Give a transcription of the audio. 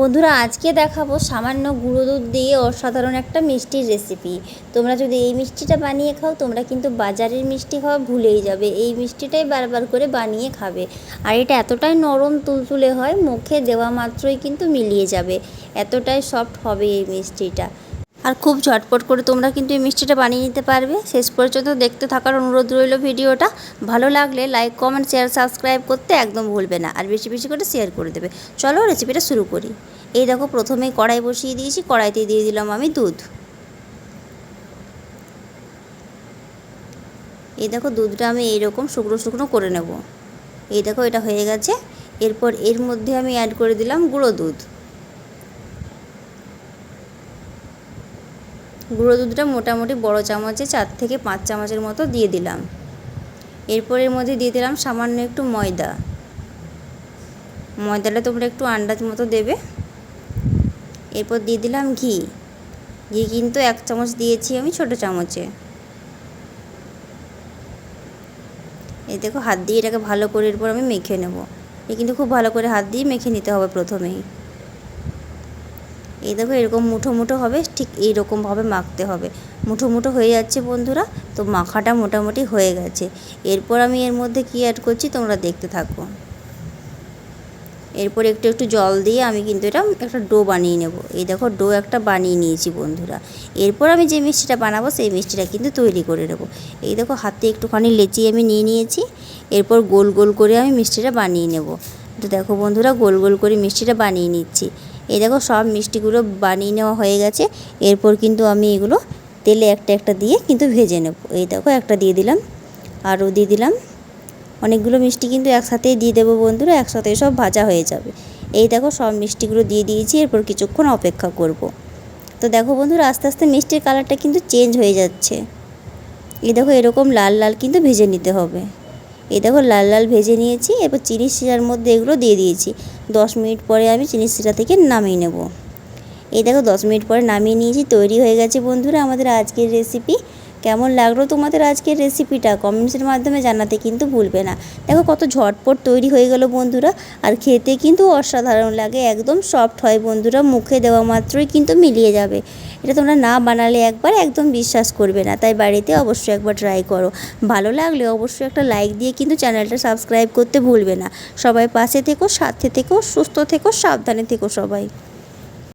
বন্ধুরা, আজকে দেখাবো সামান্য গুঁড়ো দুধ দিয়ে অসাধারণ একটা মিষ্টির রেসিপি তোমরা যদি এই মিষ্টিটা বানিয়ে খাও, তোমরা কিন্তু বাজারের মিষ্টি খাওয়া ভুলেই যাবে। এই মিষ্টিটাই বারবার করে বানিয়ে খাবে। আর এটা এতটাই নরম তুলতুলে হয়, মুখে দেওয়া মাত্রই কিন্তু মিলিয়ে যাবে। এতটাই সফট হবে এই মিষ্টিটা। আর খুব ঝটপট করে তোমরা কিন্তু এই মিষ্টিটা বানিয়ে নিতে পারবে। শেষ পর্যন্ত দেখতে থাকার অনুরোধ রইল ভিডিওটা। ভালো লাগলে লাইক কমেন্ট শেয়ার সাবস্ক্রাইব করতে একদম ভুলবে না। আর বেশি বেশি করে শেয়ার করে দেবে। চলো রেসিপিটা শুরু করি। এই দেখো প্রথমেই কড়াই বসিয়ে দিয়েছি। কড়াইতে দিয়ে দিলাম আমি দুধ। এই দেখো দুধটা আমি এইরকম শুকনো শুকনো করে নেব। এই দেখো এটা হয়ে গেছে। এরপর এর মধ্যে আমি অ্যাড করে দিলাম গুঁড়ো দুধ। গুঁড়ো দুধটা মোটামুটি বড় চামচে চার থেকে পাঁচ চামচের মতো দিয়ে দিলাম। এরপর এর মধ্যে দিয়ে দিলাম সামান্য একটু ময়দা। ময়দাটা তোমরা একটু আন্দাজ মতো দেবে। এরপর দিয়ে দিলাম ঘি। ঘি কিন্তু এক চামচ দিয়েছি আমি ছোট চামচে। এই দেখো হাত দিয়ে এটাকে ভালো করে এরপর আমি মেখে নেব। এ কিন্তু খুব ভালো করে হাত দিয়ে মেখে নিতে হবে প্রথমেই। এই দেখো এরকম মুঠো মুঠো হবে, ঠিক এইরকমভাবে মাখতে হবে। মুঠো মুঠো হয়ে যাচ্ছে বন্ধুরা, তো মাখাটা মোটামুটি হয়ে গেছে। এরপর আমি এর মধ্যে কী অ্যাড করছি তোমরা দেখতে থাকো। এরপর একটু একটু জল দিয়ে আমি কিন্তু এটা একটা ডো বানিয়ে নেব। এই দেখো, ডো একটা বানিয়ে নিয়েছি বন্ধুরা। এরপর আমি যে মিষ্টিটা বানাবো, সেই মিষ্টিটা কিন্তু তৈরি করে নেব। এই দেখো, হাতে একটুখানি লেচি আমি নিয়ে নিয়েছি। এরপর গোল গোল করে আমি মিষ্টিটা বানিয়ে নেব। তো দেখো বন্ধুরা, গোল গোল করে মিষ্টিটা বানিয়ে নিচ্ছি। এই দেখো সব মিষ্টিগুলো বানিয়ে নেওয়া হয়ে গেছে। এরপর কিন্তু আমি এগুলো তেলে একটা একটা দিয়ে কিন্তু ভেজে নেব। এই দেখো একটা দিয়ে দিলাম, আরও দিয়ে দিলাম। অনেকগুলো মিষ্টি কিন্তু একসাথেই দিয়ে দেবো বন্ধুরা, একসাথে সব ভাজা হয়ে যাবে। এই দেখো সব মিষ্টিগুলো দিয়ে দিয়েছি, এরপর কিছুক্ষণ অপেক্ষা করব। তো দেখো বন্ধুরা, আস্তে আস্তে মিষ্টির কালারটা কিন্তু চেঞ্জ হয়ে যাচ্ছে। এই দেখো এরকম লাল লাল কিন্তু ভেজে নিতে হবে। এই দেখো লাল লাল ভেজে নিয়েছি, এরপর চিনি শিরার মধ্যে এগুলো দিয়ে দিয়েছি। দশ মিনিট পরে আমি চিনি শিরা থেকে নামিয়ে নেব। এই দেখো দশ মিনিট পরে নামিয়ে নিয়েছি, তৈরি হয়ে গেছে বন্ধুরা আমাদের আজকের রেসিপি কেমন লাগল তোমাদের আজকের রেসিপিটা কমেন্টসের মাধ্যমে জানাতে কিন্তু ভুলবে না। দেখো কত ঝটপট তৈরি হয়ে গেল বন্ধুরা। আর খেতে কিন্তু অসাধারণ লাগে, একদম সফট হয় বন্ধুরা। মুখে দেওয়া মাত্রই কিন্তু মিলিয়ে যাবে। এটা তোমরা না বানালে একবার একদম বিশ্বাস করবে না। তাই বাড়িতে অবশ্যই একবার ট্রাই করো। ভালো লাগলে অবশ্যই একটা লাইক দিয়ে কিন্তু চ্যানেলটা সাবস্ক্রাইব করতে ভুলবে না। সবাই পাশে থেকো, সাথে থেকো, সুস্থ থেকো, সাবধানে থেকো সবাই।